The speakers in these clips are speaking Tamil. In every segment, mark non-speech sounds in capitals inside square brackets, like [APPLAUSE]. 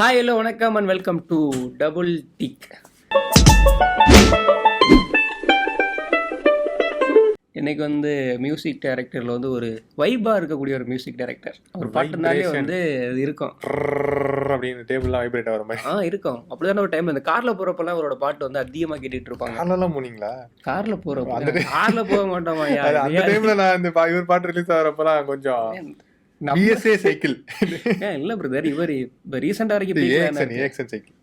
ஹாய் ஹலோ வணக்கம் and welcome to double tick இன்னைக்கு வந்து மியூசிக் டைரக்டரில் வந்து ஒரு வைபாக இருக்கக்கூடிய ஒரு மியூசிக் டைரக்டர் அவர் பாட்டுனாலே வந்து அது இருக்கும். அப்படின்னு டேபிள்லாம் வைப்ரேட் ஆகிற மாதிரி ஆ இருக்கும் அப்படிதானே ஒரு டைம் இந்த காரில் போகிறப்பெல்லாம் அவரோட பாட்டு வந்து அதிகமாக கேட்டுட்டு இருப்பாங்க காலெல்லாம் போனீங்களா காரில் போகிறப்ப காரில் போக மாட்டோமா அந்த டைம்ல நான் இந்த இவர் பாட்டு ரிலீஸ் ஆகிறப்பலாம் கொஞ்சம் பிஎஸ்ஏ சைக்கிள் இல்லை பிரதர் இவர் இப்போ ரீசெண்டாக வரைக்கும். ஏஎக்சன் சைக்கிள்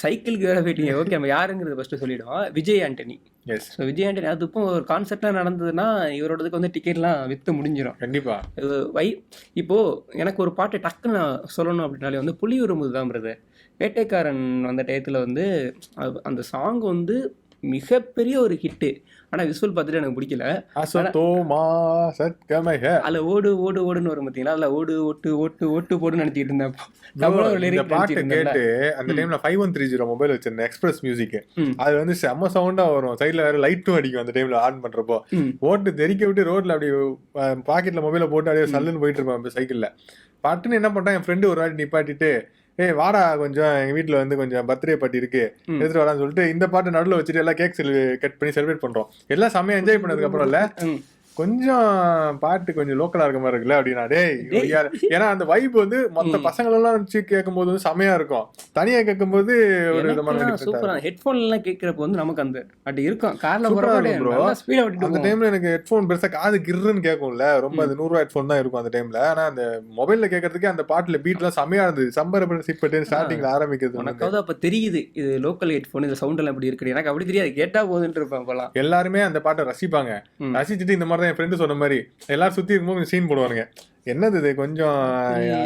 சைக்கிளுக்கு வேற போயிட்டீங்க ஓகே நம்ம யாருங்கிறத ஃபர்ஸ்ட் சொல்லிடுவோம். விஜய் ஆண்டனி. எஸ் ஸோ விஜய் ஆண்டனி அது இப்போ ஒரு கான்செப்ட்லாம் நடந்ததுன்னா இவரோடதுக்கு வந்து டிக்கெட்லாம் விற்று முடிஞ்சிடும் கண்டிப்பா. இது வை இப்போ எனக்கு ஒரு பாட்டு டக்குன்னு நான் சொல்லணும் அப்படின்னாலே வந்து புலி உருமுது தான் பிரதர் வேட்டைக்காரன் வந்த டயத்தில் வந்து அந்த சாங் வந்து மிகப்பெரிய ஒரு ஹிட்டு ஆனால் விசுவல் பார்த்துட்டு எனக்கு பிடிக்கல. அதில் ஓடு ஓடு ஓடுன்னு வரும் பார்த்தீங்களா? அதில் ஓடு ஓட்டு ஓட்டு ஓட்டு போடுன்னு நினச்சிட்டு இருந்தேன். பாட்டு. கேட்டு அந்த டைம்ல five one three zero mobile வச்சிருந்தேன் எக்ஸ்பிரஸ் மியூசிக். அது வந்து செம்ம சவுண்டா வரும். சைடுல வேற லைட்டும் அடிக்கும் அந்த டைம்ல ஆன் பண்றப்போ. ம். ஓட்டு தெறிக்க விட்டு ரோட்ல அப்படி பாக்கெட்ல மொபைல போட்டு அப்படியே சல்லுன்னு போயிட்டு இருப்பேன் சைக்கிள்ல பட்டுன்னு என்ன பண்ணிட்டான்? என் ஃப்ரெண்டு ஒரு வாட்டி நிப்பாட்டிட்டு ஏய் வாடா கொஞ்சம் எங்க வீட்ல வந்து கொஞ்சம் பர்த்டே பார்ட்டி இருக்கு. எடுத்துட்டு வரான்னு சொல்லிட்டு இந்த பாட்டு நடுவுல வச்சுட்டு எல்லாம் கேக் கட் பண்ணி செலிப்ரேட் பண்றோம் எல்லாம் செம்மையா என்ஜாய் பண்ணதுக்கு அப்புறம் இல்ல. கொஞ்சம் பாட்டு கொஞ்சம் லோக்கலா இருக்க மாதிரி இருக்குல்ல அப்படின்னா டேய். ஏன்னா அந்த வைப் வந்து மொத்த ம். பசங்களெல்லாம் வச்சு கேட்கும்போது வந்து செமையா இருக்கும். தனியா கேட்கும்போது ஒரு விதமான சூப்பரா ஹெட்ஃபோன் எல்லாம் கேட்கறப்ப வந்து நமக்கு அந்த அப்படி இருக்கும். கார்ல போறப்ப ஸ்பீடா அந்த. டைம்ல எனக்கு ஹெட்ஃபோன் பெருசா காது கிர்ன்னு கேட்கும்ல ரொம்ப அது நூறு ரூபா ஹெட்ஃபோன் தான் இருக்கும் அந்த டைம்ல ஆனா அந்த மொபைல்ல கேட்கறதுக்கு அந்த பாட்டுல பீட்லாம் செமையா இருந்தது. சம்பர சிப்பட்டு ஸ்டார்டிங்ல ஆரம்பிக்கிறது. உனக்காவது அப்ப தெரியுது இது லோக்கல் ஹெட்ஃபோன் இந்த சவுண்ட் எல்லாம் இப்படி இருக்கு எனக்கு அப்படி தெரியாது கேட்டா போதுன்ட்டு இருப்பேன் எல்லாருமே அந்த பாட்டை ரசிப்பாங்க. ரசிச்சுட்டு இந்த மாதிரி என் ஃப்ரெண்டு சொன்ன மாதிரி எல்லாரும் சுத்தி இருக்கும்போது சீன் போடுவானுங்க. என்னது இது? கொஞ்சம்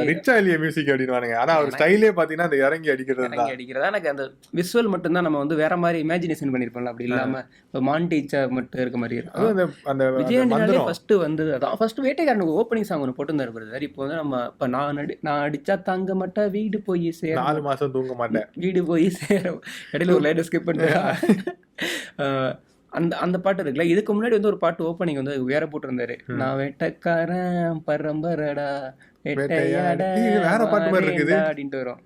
ரிச்சா இல்லையா மியூசிக் அப்படின்னுவானுங்க. ஆனா அவர் ஸ்டைலே பாத்தீங்கன்னா அந்த இறங்கி அடிக்கிறது இறங்கி அடிக்கிறதா எனக்கு அந்த விஷுவல் மட்டும் தான் நம்ம வந்து வேற மாதிரி இமேஜினேஷன் பண்ணிருப்போம்ல. அப்படி இல்லாம மாண்டேஜா மட்டும் இருக்க மாதிரி இருக்கும். அந்த மந்திரம். ஃபர்ஸ்ட் வந்து அதான். ஃபர்ஸ்ட் வேட்டைக்காரனுக்கு ஓப்பனிங் சாங் ஒன்று போட்டுருந்தாரு பிரதர் இப்போ வந்து நம்ம இப்போ நான் அடி நான் அடிச்சா தங்க மாட்டா வீடு போய் சேர நாலு மாசம் தூங்க மாட்டேன். வீடு போய் சேர இடையில ஒரு லைட்டை ஸ்கிப் பண்ணிட்டு அந்த அந்த பாட்டு இருக்குல்ல? இதுக்கு முன்னாடி வந்து ஒரு பாட்டு ஓப்பனிங் வந்து வேற போட்டிருந்தாரு. நான் வேட்டக்காரன் பரம்பரடா வேற பாட்டு மாதிரி இருக்குது. அப்படின்ட்டு வரும்.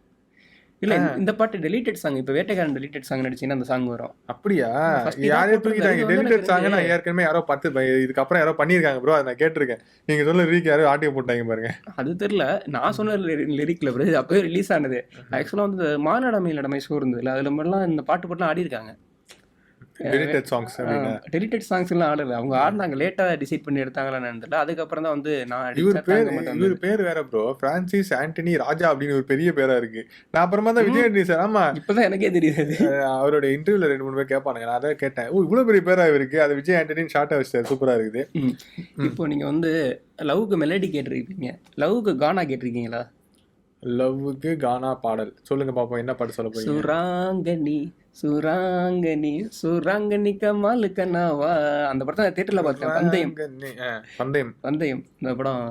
இல்ல இந்த- பாட்டு டெலிட்டட் சாங் இப்போ வேட்டைக்காரன் டெலிட்டட் சாங் நடிச்சீங்கன்னா அந்த சாங் வரும். அப்படியா? யாரையும். தூக்கிட்டாங்க. டெலிட்டட் சாங் நான் ஏற்கனவே யாரோ பத்து ப- இதுக்கப்புறம் யாரோ பண்ணியிருக்காங்க ப்ரோ அதை நான் கேட்டிருக்கேன். நீங்க சொல்ல ரீக் யாரோ ஆட்டிய போட்டாங்க பாருங்க. அது தெரியல. நான் சொன்ன லிரிக்ல பிறகு அப்பவே ரிலீஸ் ஆனது. ஆக்சுவலாக வந்து மாநாடமை இடமை ஷோ இருந்ததுல அதுல மாதிரிலாம் இந்த பாட்டு பாட்டுலாம் ஆடி இருக்காங்க டெலிட்டட் சாங்ஸ் டெலிட்டட் சாங்ஸ் எல்லாம் ஆடல. அவங்க ஆடினாங்க லேட்டா டிசைட் பண்ணி எடுத்தாங்களான்னு தெரியல. அதுக்கப்புறம் தான் வந்து நான் இவர் பேர் இவர் பேர் வேற ப்ரோ பிரான்சிஸ் ஆண்டனி ராஜா அப்படின்னு ஒரு பெரிய பேரா இருக்கு. நான் அப்புறமா தான் விஜய் ஆண்டனி சார் ஆமா. இப்பதான் எனக்கே தெரியுது அவரோட இன்டர்வியூல ரெண்டு மூணு பேர் கேட்பானுங்க. நான் அதை கேட்டேன். ஓ இவ்வளவு பெரிய பேரா இருக்கு அது விஜய் ஆண்டனின்னு ஷார்ட்டா வச்சாரு சூப்பரா இருக்குது. இப்போ நீங்க வந்து லவ்க்கு மெலடி கேட்டிருக்கீங்க. லவ்க்கு கானா கேட்டிருக்கீங்களா? லவ்வுக்கு கானா பாடல். சொல்லுங்க பாப்போம். என்ன பாட்டு சொல்ல போறீங்க? சுராங்கனி சுராங்கனி சுராங்கனி கமாலு கனாவா அந்த படத்தை நான் தேட்டர்ல பார்த்தேன். பந்தயம். பந்தயம். பந்தயம். இந்த படம்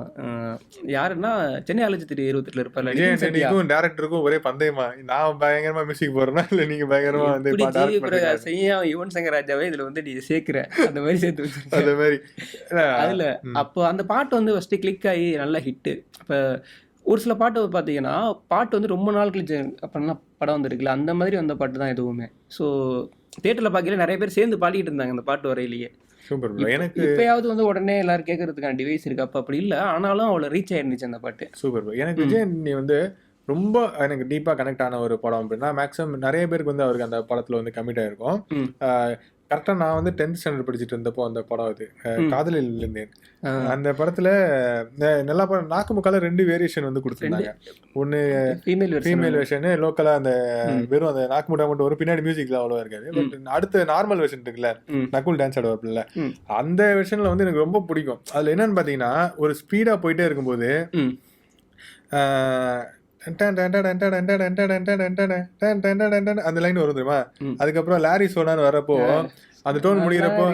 யாருன்னா சென்னை ஆலோசித்திரி இருபத்தெட்டுல சத்யா. ஆண்டனிக்கும் டேரக்டருக்கும் ஒரே பந்தயமா? நான் பயங்கரமா மியூசிக் போடுறேன்னா இல்ல நீங்க பயங்கரமா வந்து செய்யா யுவன் சங்கர் ராஜாவே இதுல வந்து நீ சேர்க்கிற. அந்த மாதிரி சேர்த்து. அந்த மாதிரி. அதுல அப்போ அந்த பாட்டு வந்து ஃபர்ஸ்ட் கிளிக் ஆகி நல்ல ஹிட்டு இப்போ ஒரு சில பாட்டு பார்த்தீங்கன்னா பாட்டு வந்து ரொம்ப நாள் கழிச்சு அப்பெல்லாம் படம் வந்திருக்குல்ல அந்த மாதிரி வந்த பாட்டு தான் எதுவுமே. ஸோ தேட்டரில் பார்க்கல நிறைய பேர் சேர்ந்து பாடிட்டு இருந்தாங்க அந்த பாட்டு வரையிலேயே. சூப்பர் ப்ரோ எனக்கு இப்பயாவது வந்து உடனே எல்லாரும் கேட்கறதுக்கான டிவைஸ் இருக்கு. அப்போ அப்படி இல்லை. ஆனாலும் அவ்வளோ ரீச் ஆயிருந்துச்சு அந்த பாட்டு. சூப்பர் ப்ரோ எனக்கு விஜய் ஆண்டனி வந்து ரொம்ப எனக்கு டீப்பா கனெக்ட் ஆன ஒரு படம் அப்படின்னா மேக்ஸிமம் நிறைய பேருக்கு வந்து அவருக்கு அந்த படத்துல வந்து கமிட் ஆயிருக்கும். ம். கரெக்டா நான் வந்து டென்த் ஸ்டாண்டர்ட் படிச்சுட்டு இருந்தப்போ அந்த படம் அது. காதலில் இருந்தேன். அந்த படத்துல நல்லா படம் நாக்கு முக்கால ரெண்டு வேரியேஷன் வந்து கொடுத்துருந்தாங்க ஒன்னு ஃபீமேல் ஃபீமேல் வெர்ஷனு லோக்கலா அந்த. வெறும் அந்த நாக்கு முட்டா மட்டும் ஒரு பின்னாடி மியூசிக்ல அவ்வளவா இருக்காது பட் அடுத்த நார்மல் வெர்ஷன் இருக்குல்ல. நக்குல் டான்ஸ் ஆடுவாப்புல ம். அந்த வெர்ஷன்ல வந்து எனக்கு ரொம்ப பிடிக்கும் அதுல என்னன்னு பாத்தீங்கன்னா ஒரு ஸ்பீடா போயிட்டே இருக்கும்போது அந்த லைன் வரும் தெரியுமா அதுக்கப்புறம் லாரி சோனான்னு வரப்போ அந்த டோன் முடிகிறப்போ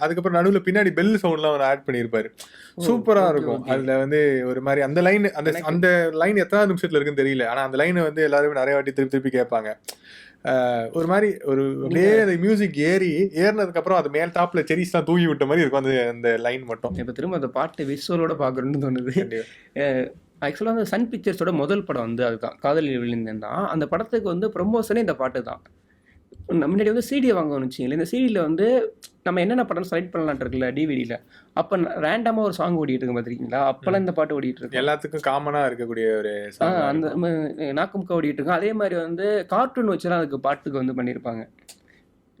அதுக்கப்புறம் நடுவில் பின்னாடி பெல் சவுண்ட்லாம் அவர் ஆட் பண்ணியிருப்பாரு சூப்பராக இருக்கும் அதில் வந்து ஒரு மாதிரி அந்த லைன் அந்த அந்த லைன் எத்தனாவது நிமிஷத்தில் இருக்குன்னு தெரியல ஆனால் அந்த லைனை வந்து எல்லாருமே நிறைய வாட்டி திருப்பி திருப்பி கேட்பாங்க ஒரு மாதிரி ஒரு அப்படியே அந்த மியூசிக் ஏறி ஏறினதுக்கப்புறம் அது மேல் டாப்ல செரிஸ் தான் தூங்கி விட்ட மாதிரி இருக்கும் அந்த அந்த லைன் மட்டும் இப்போ திரும்ப அந்த பாட்டு விஷுவலோட பார்க்கணும்னு தோணுது ஆக்சுவலாக வந்து சன் பிக்சர்ஸோட முதல் படம் வந்து அதுதான் காதலில் விழுந்தேன் தான் அந்த படத்துக்கு வந்து ப்ரொமோஷனே இந்த பாட்டு தான். முன்னாடி வந்து சிடியை வாங்கணும்னு வச்சிங்களேன் இந்த சிடியில் வந்து நம்ம என்னென்ன படம் செலக்ட் பண்ணலான்ட்டு இருக்குல்ல டிவிடியில் அப்போ ரேண்டமாக ஒரு சாங் ஓடிட்டு இருக்கு பார்த்துருக்கீங்களா அப்போல்லாம் இந்த பாட்டு ஓடிட்டு இருக்கு எல்லாத்துக்கும் காமனா இருக்கக்கூடிய ஒரு அந்த நாக்குமுக்கா ஓடிட்டு இருக்கும். அதே மாதிரி வந்து கார்ட்டூன் வச்சுலாம் அதுக்கு பாட்டுக்கு வந்து பண்ணியிருப்பாங்க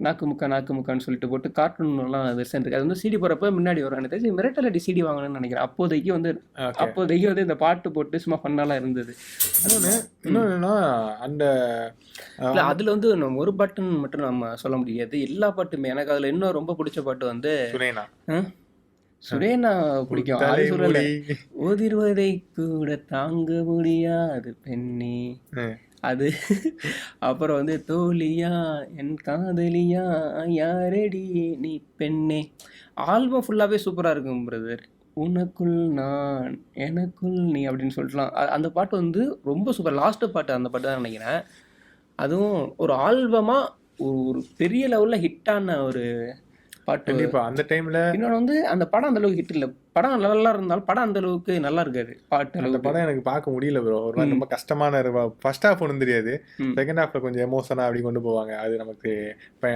நாக்குமுக்கா நாக்குமுக்கான்னு சொல்லிட்டு போட்டு கார்ட்டூன்லாம் வெர்ஷன் இருக்கு. அது வந்து சிடி போகிறப்ப முன்னாடி வரும். எனக்கு தெரிஞ்சு மிரட்டல் அடி சிடி வாங்கணும்னு நினைக்கிறேன். அப்போதைக்கு வந்து. அப்போதைக்கு வந்து இந்த பாட்டு போட்டு சும்மா ஃபன்னாலாம் இருந்தது. இன்னொன்னு அந்த இல்லை அதில் வந்து நம்ம ஒரு பாட்டுன்னு மட்டும் நம்ம சொல்ல முடியாது. எல்லா பாட்டுமே. எனக்கு அதில் இன்னும் ரொம்ப பிடிச்ச பாட்டு வந்து? சுரேனா. பிடிக்கும். ஓதிர்வதை கூட தாங்க முடியாது பெண்ணே. அது. அப்புறம் வந்து தோழியா என் காதலியா யாரடி நீ பெண்ணே? ஆல்பம் ஃபுல்லாகவே சூப்பராக இருக்கும் பிரதர் உனக்குள் நான் எனக்குள் நீ அப்படின்னு சொல்லிட்டுலாம். அந்த பாட்டு வந்து ரொம்ப சூப்பர் லாஸ்ட்டு பாட்டு அந்த பாட்டு தான் நினைக்கிறேன். அதுவும் ஒரு ஆல்பமாக ஒரு பெரிய லெவலில் ஹிட்டான ஒரு பாட்டு. கண்டிப்பா. அந்த டைம்ல இன்னொன்று வந்து அந்த படம் அந்த அளவுக்கு ஹிட் இல்லை. படம் நல்லா இருந்தாலும் படம் அந்த அளவுக்கு நல்லா இருக்காது பாட்டு அந்த படம் எனக்கு பார்க்க முடியல ப்ரோ ஒரு மாதிரி ரொம்ப கஷ்டமான ஃபர்ஸ்ட் ஹாஃப் ஒன்றும் தெரியாது. செகண்ட் ஹாஃப்ல கொஞ்சம் எமோஷனா அப்படி கொண்டு போவாங்க. அது நமக்கு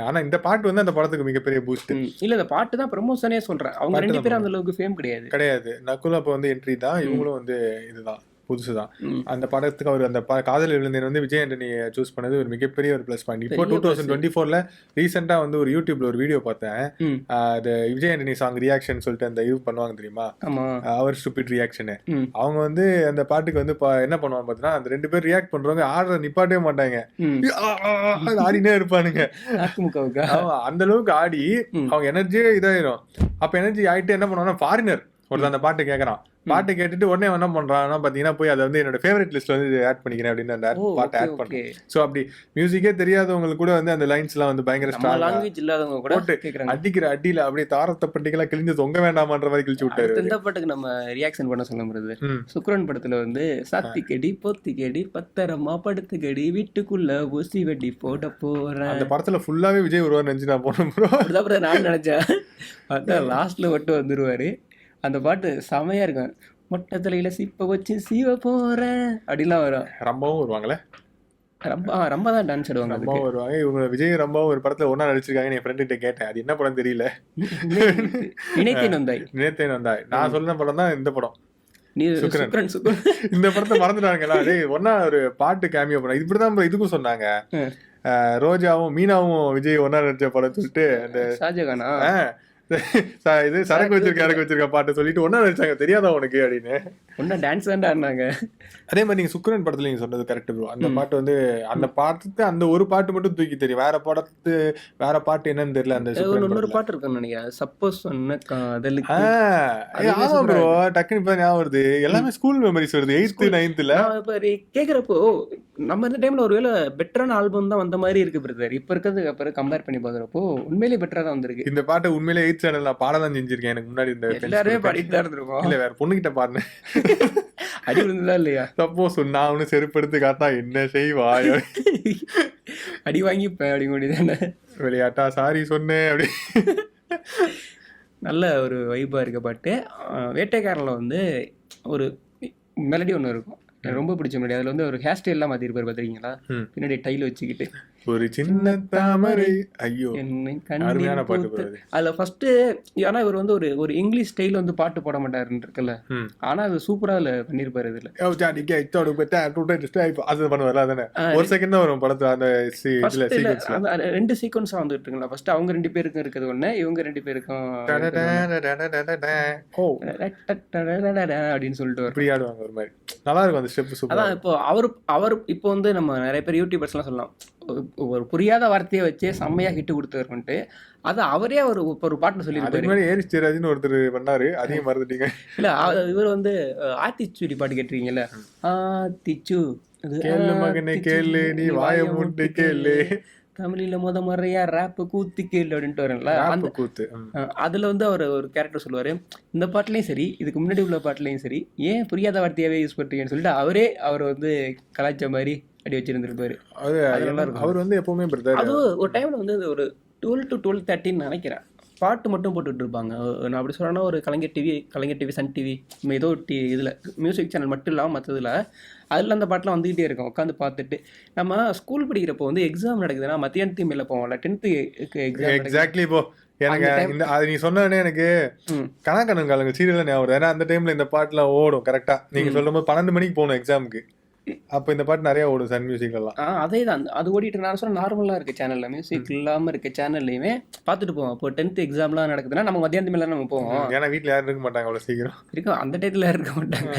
ஆனா இந்த பாட்டு வந்து அந்த படத்துக்கு மிகப்பெரிய பூஸ்ட். இல்ல இந்த பாட்டு தான் ப்ரமோஷனே சொல்றேன். அவங்க ரெண்டு பேரும் அந்த அளவுக்கு ஃபேம் கிடையாது. கிடையாது. நக்குல் அப்போ வந்து என்ட்ரி தான். இவங்களும் வந்து இதுதான். புதுசு தான். அந்த படத்துக்கு அவர் அந்த காதல் விழுந்தேன் வந்து விஜய் ஆண்டனி சூஸ் பண்ணது ஒரு மிகப்பெரிய ஒரு ப்ளஸ் பாயிண்ட் இப்போ டூ. தௌசண்ட் டுவெண்ட்டி ஃபோர்ல ரீசெண்டா வந்து ஒரு யூடியூப்ல ஒரு வீடியோ பார்த்தேன். அது விஜய் ஆண்டனி சாங் ரியாக்ஷன் சொல்லிட்டு அந்த இது பண்ணுவாங்க தெரியுமா? அவர் ஸ்டூபிட் ரியாக்ஷன். அவங்க வந்து அந்த பாட்டுக்கு வந்து என்ன பண்ணுவாங்க பார்த்தீங்கன்னா அந்த ரெண்டு பேர் ரியாக்ட் பண்றவங்க ஆடுற நிப்பாட்டவே மாட்டாங்க. ஆடினே இருப்பானுங்க. அந்த அளவுக்கு ஆடி. அவங்க எனர்ஜியே இதாயிரும். அப்ப எனர்ஜி ஆயிட்டு என்ன பண்ணுவாங்கன்னா ஃபாரினர் ஒருத்தன் அந்த பாட்டு கேக்குறான். பாட்டு கேட்டுட்டு உடனே என்ன பண்றான்னா பாத்தீங்கன்னா போய் அதை வந்து என்னோட ஃபேவரட் லிஸ்ட்ல வந்து ஆட் பண்ணிக்கிறேன் அப்படின்னு அந்த பாட்டை ஆட் ஓகே பண்றேன் சோ அப்படி மியூசிக்கே தெரியாதவங்களுக்கு கூட வந்து அந்த லைன்ஸ் எல்லாம் வந்து பயங்கர லாங்குவேஜ் இல்லாதவங்க கூட அடிக்கிற அடியில அப்படியே தாரத்தை பட்டிகளா கிழிஞ்சு தொங்க வேண்டாமான்ற மாதிரி கிழிச்சு விட்டாரு இந்த பாட்டுக்கு நம்ம ரியாக்ஷன் பண்ண சொல்ல முடியுது. சுக்ரன் படத்துல வந்து சாத்திக்கடி பொத்திக்கடி பத்தரமா படுத்துக்கடி வீட்டுக்குள்ள ஊசி வெடி போட போறேன். அந்த படத்துல ஃபுல்லாவே விஜய் வருவார் நினைச்சு நான் போனேன் ப்ரோ நான் நினைச்சேன். [LAUGHS] அதான் லாஸ்ட்ல மட்டும் வந்துருவாரு. அந்த பாட்டு செமையா இருக்கும். மொட்டை தலையில சிப்ப வச்சு சீவ போறேன் அப்படிலாம் வரும். ரம்பாவும் வருவாங்களே? ரொம்ப ரொம்ப தான் டான்ஸ் ஆடுவாங்க ரம்பாவும் வருவாங்க. இவங்க விஜய் ரம்பாவும் ஒரு படத்துல ஒன்னா நடிச்சிருக்காங்கன்னு என் ஃப்ரெண்ட் கிட்ட கேட்டேன். அது என்ன படம் தெரியல. இணைத்தேன் வந்தாய் [LAUGHS] நேத்தே வந்தா நான் சொன்ன படம் தான் இந்த படம். [LAUGHS] இந்த படத்தை மறந்துட்டாங்களா டேய் ஒன்னா ஒரு பாட்டு கேமியோ படம். இப்படிதான் இதுக்கும் சொன்னாங்க. ரோஜாவும் மீனாவும் விஜய் ஒன்னா நடிச்ச படம் சொல்லிட்டு அந்த ஷாஜகானா? [LAUGHS] இது சரக்கு வச்சிருக்க இறக்கு வச்சிருக்க பாட்டு சொல்லிட்டு ஒன்னா நடிச்சாங்க. தெரியாதா உனக்கு அப்படின்னு. ஒன்னும் டான்ஸ் தான்டா ஆடினாங்க. அதே மாதிரி நீங்க சுக்ரன் படத்துல நீங்க சொன்னது கரெக்ட் ப்ரோ அந்த பாட்டு வந்து அந்த பாட்டுக்கு அந்த ஒரு பாட்டு மட்டும் தூக்கி தெரியும். வேற படத்து வேற பாட்டு என்னன்னு தெரியல அந்த சுக்ரன் இன்னொரு. பாட்டு இருக்குன்னு நினைக்கிறேன். சப்போஸ் சொன்ன காதலுக்கு. ஆமா ப்ரோ டக்குனு இப்ப ஞாபகம் வருது. எல்லாமே ஸ்கூல் மெமரிஸ் வருது. எயித்து நைன்த்ல நான் இப்ப re- கேக்குறப்போ நம்ம இந்த டைம்ல ஒருவேளை பெட்டரான ஆல்பம் தான் வந்த மாதிரி இருக்கு பிரதர் இப்ப இருக்கிறதுக்கு அப்புறம் கம்பேர் பண்ணி பாக்குறப்போ உண்மையிலேயே பெட்டரா தான் வந்திருக்கு. இந்த பாட்டை உண்மையிலே எயிட் சேனல் நான் பாட தான் செஞ்சிருக்கேன். எனக்கு முன்னாடி இந்த எல்லாருமே கூட. பாடிட்டு தான் இருந்திருக்கோம் இல்ல வேற பொண்ணுகிட்ட பாடினேன். [LAUGHS] அடி விழுந்ததா இல்லையா? சப்போஸ் நான் ஒண்ணு செருப்படுத்து காட்டா என்ன செய்வா? [LAUGHS] அடி வாங்கிப்பேன் அப்படி முடியுதானே விளையாட்டா சாரி சொன்னேன் அப்படி. நல்ல ஒரு வைப்பாக இருக்க பாட்டு. வேட்டைக்காரனில் வந்து ஒரு மெலடி ஒன்று இருக்கும். ரொம்ப பிடிச்ச மெலடி அதில் வந்து ஒரு ஹேர் ஸ்டைல்லாம் மாற்றிருப்பார் பார்த்துருக்கீங்களா. பின்னாடி டைல் வச்சுக்கிட்டு. ஒரு சின்ன தாமரை ஐயோ என்னை அருமையான பாட்டு. அதில் ஃபஸ்ட்டு ஏன்னா இவர் வந்து ஒரு ஒரு இங்கிலீஷ் ஸ்டைல் வந்து பாட்டு போட மாட்டாருன்னு இருக்குல்ல ம். ஆனால் அது சூப்பராக அதில் பண்ணியிருப்பாரு இதில் அது பண்ணுவார்ல, அதானே? ஒரு செகண்ட் தான் வரும் படத்துல அந்த ஃபர்ஸ்ட் ரெண்டு சீக்வன்ஸாக வந்துட்டு இருக்குங்களா ஃபர்ஸ்ட் அவங்க ரெண்டு பேருக்கும் இருக்கிறது ஒன்று இவங்க ரெண்டு பேருக்கும் அப்படின்னு சொல்லிட்டு இப்படி ஆடுவாங்க ஒரு மாதிரி நல்லா இருக்கும் அந்த ஸ்டெப் சூப்பர் அதான் இப்போ அவர் அவர் இப்போ வந்து நம்ம நிறைய பேர் யூடியூபர்ஸ்லாம் சொல்லலாம் ஒரு- புரியாத வார்த்தையை வச்சே செம்மையா ஹிட் கொடுத்துருக்குன்ட்டு அது அவரே ஒரு ஒரு பாட்டில் சொல்லியிருப்பாரு. ஜெயராஜ்னு ஒருத்தர் பண்ணாரு அதையும் [LAUGHS] மறந்துட்டீங்க. இல்ல இவர் வந்து அஹ், ஆத்திச்சூடி பாட்டு கேட்டிருக்கீங்கல்ல? ஆத்திச்சு கேளு மகனே கேளு நீ வாய மூட்டு கேளு. தமிழ்ல முத முறையா ரேப் கூத்து கேளு அப்படின்ட்டு வரும்ல அந்த ராப்பு கூத்து அதுல வந்து அவர் ஒரு கேரக்டர் சொல்லுவாரு. இந்த பாட்டுலயும் சரி இதுக்கு முன்னாடி உள்ள பாட்டுலயும் சரி ஏன் புரியாத வார்த்தையாவே யூஸ் பண்றீங்கன்னு சொல்லிட்டு அவரே அவர் வந்து கலாய்ச்ச மாதிரி அடி வச்சிருந்திருப்பாரு. அது அது நல்லா இருக்கும். அவர் வந்து எப்பவுமே அது ஒரு டைம்ல வந்து ஒரு டுவெல் டு டுவெல் தேர்ட்டின்னு நினைக்கிறேன். பாட்டு மட்டும் போட்டுட்டு இருப்பாங்க. நான் அப்படி சொல்கிறேன்னா ஒரு Kalaignar TV Kalaignar TV Sun TV ஏதோ டி இதில் மியூசிக் சேனல் மட்டும் இல்லாமல் மற்றதில் அதில் அந்த பாட்டெலாம் வந்துக்கிட்டே இருக்கும். உட்காந்து பார்த்துட்டு. நம்ம ஸ்கூல் படிக்கிறப்போ வந்து எக்ஸாம் நடக்குதுன்னா மத்தியானத்து மேலே போவோம்ல டென்த்து எக்ஸாம் எக்ஸாக்ட்லி இப்போ எனக்கு இந்த அது நீ சொன்னோடனே எனக்கு ம். கணக்கணன் காலங்க சீரியல் ஞாபகம். ஏன்னா அந்த டைம்ல இந்த பாட்டுலாம் ஓடும் கரெக்டா நீங்க சொல்லும் போது பன்னெண்டு மணிக்கு போகணும் எக்ஸாமுக்கு அப்ப இந்த பாட்டு நிறைய ஓடும் சன் மியூசிக் எல்லாம் ஆ அதே தான் அது ஓடிட்டு நான் சொல்ல நார்மலாக இருக்க சேனலில் மியூசிக் இல்லாமல் இருக்க சேனல்லையுமே பார்த்துட்டு போவோம். இப்போ டென்த்து எக்ஸாம்லாம் நடக்குதுன்னா நம்ம மத்தியானத்து மேலே நம்ம போவோம். ஏன்னா வீட்ல யாரும் இருக்க மாட்டாங்க அவ்வளவு சீக்கிரம். இருக்கும் அந்த டயத்தில் இருக்க மாட்டாங்க.